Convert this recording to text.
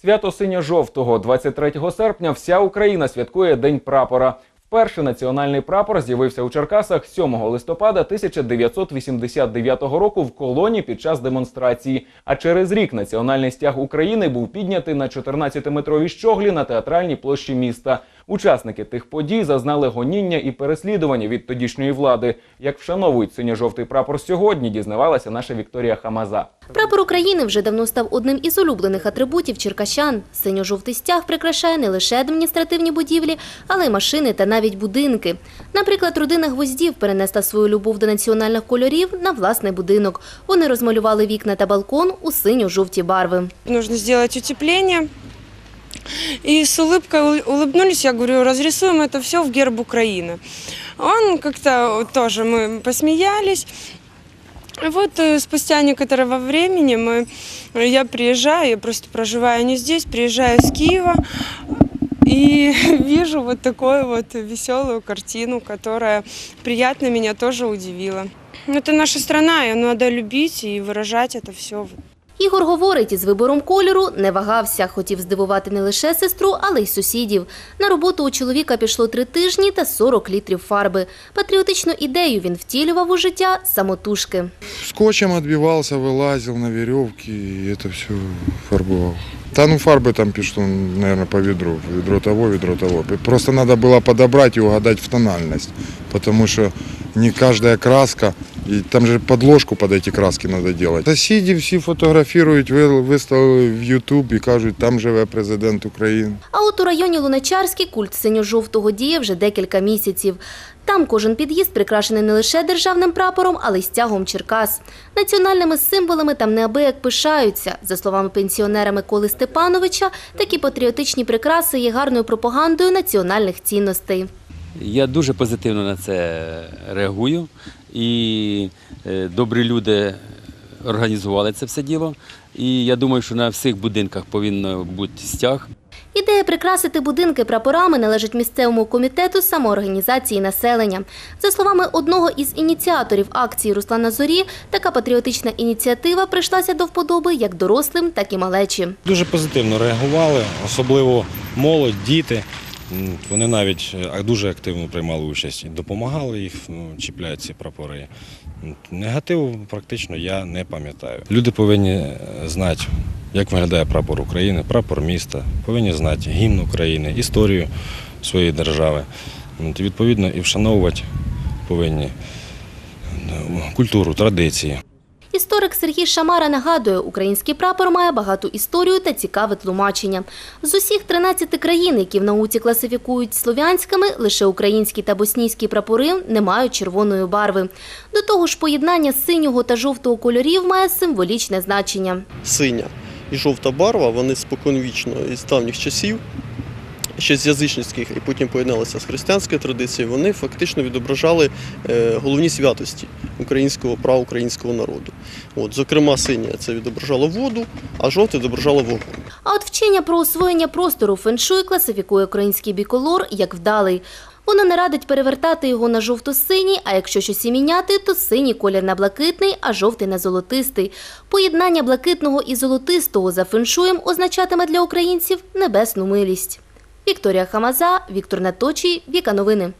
Свято синьо-жовтого 23 серпня вся Україна святкує День прапора. Вперше національний прапор з'явився у Черкасах 7 листопада 1989 року в колоні під час демонстрації. А через рік національний стяг України був піднятий на 14-метровій щоглі на театральній площі міста. Учасники тих подій зазнали гоніння і переслідування від тодішньої влади. Як вшановують синьо-жовтий прапор сьогодні, дізнавалася наша Вікторія Хамаза. Прапор України вже давно став одним із улюблених атрибутів черкащан. Синьо-жовтий стяг прикрашає не лише адміністративні будівлі, але й машини та навіть будинки. Наприклад, родина гвоздів перенесла свою любов до національних кольорів на власний будинок. Вони розмалювали вікна та балкон у синьо-жовті барви. Нужно сделать утепление. И с улыбкой ул- улыбнулись, я говорю, разрисуем это все в герб Украины. Он как-то тоже, мы посмеялись. Вот э, спустя некоторого времени мы, я приезжаю, я просто проживаю не здесь, приезжаю с Киева и вижу вот такую вот веселую картину, которая приятно меня тоже удивила. Это наша страна, ее надо любить и выражать это все Ігор говорить, із вибором кольору не вагався. Хотів здивувати не лише сестру, але й сусідів. На роботу у чоловіка пішло три тижні та 40 літрів фарби. Патріотичну ідею він втілював у життя самотужки. Скотчем отбивался, вылазил на веревке и это все фарбовал. Да ну фарбы там пишут, наверное, по ведру. Ведро того, ведро того. Просто надо было подобрать и угадать в тональность. Потому что не каждая краска, и там же подложку под эти краски надо делать. Соседи всі фотографирують, ви- виставили в YouTube і кажуть, там живе президент України. А от у районі Луначарський культ синьо-жовтого діє вже декілька місяців. Там кожен під'їзд прикрашений не лише державним прапором, але й стягом Черкас. Національними символами там неабияк пишаються. За словами пенсіонера Миколи Степановича, такі патріотичні прикраси є гарною пропагандою національних цінностей. Я дуже позитивно на це реагую. І е, добрі люди організували це все діло. І я думаю, що на всіх будинках повинен бути стяг. Ідея прикрасити будинки прапорами належить місцевому комітету самоорганізації населення. За словами одного із ініціаторів акції Руслана Зорі, така патріотична ініціатива прийшлася до вподоби як дорослим, так і малечі. Дуже позитивно реагували, особливо молодь, діти. Вони навіть е, дуже активно приймали участь і допомагали їх ну, чіпляти ці прапори. Негативу практично я не пам'ятаю. Люди повинні е, знати, як виглядає прапор України, прапор міста, повинні знати гімн України, історію своєї держави. Відповідно і вшановувати повинні е, культуру, традиції. Історик Сергій Шамара нагадує, український прапор має багату історію та цікаве тлумачення. З усіх 13 країн, які в науці класифікують слов'янськими, лише українські та боснійські прапори не мають червоної барви. До того ж, поєднання синього та жовтого кольорів має символічне значення. синя і жовта барва, вони споконвічно із давніх часів, ще з язичницьких і потім поєдналися з християнською традицією, вони фактично відображали е, головні святості українського права українського народу. От, зокрема, синя це відображало воду, а жовте відображало вогонь. А от вчення про освоєння простору феншуй класифікує український біколор як вдалий. Воно не радить перевертати його на жовто-синій, а якщо щось і міняти, то синій колір на блакитний, а жовтий на золотистий. Поєднання блакитного і золотистого за феншуєм означатиме для українців небесну милість. Вікторія Хамаза, Віктор Наточій, Віка Новини.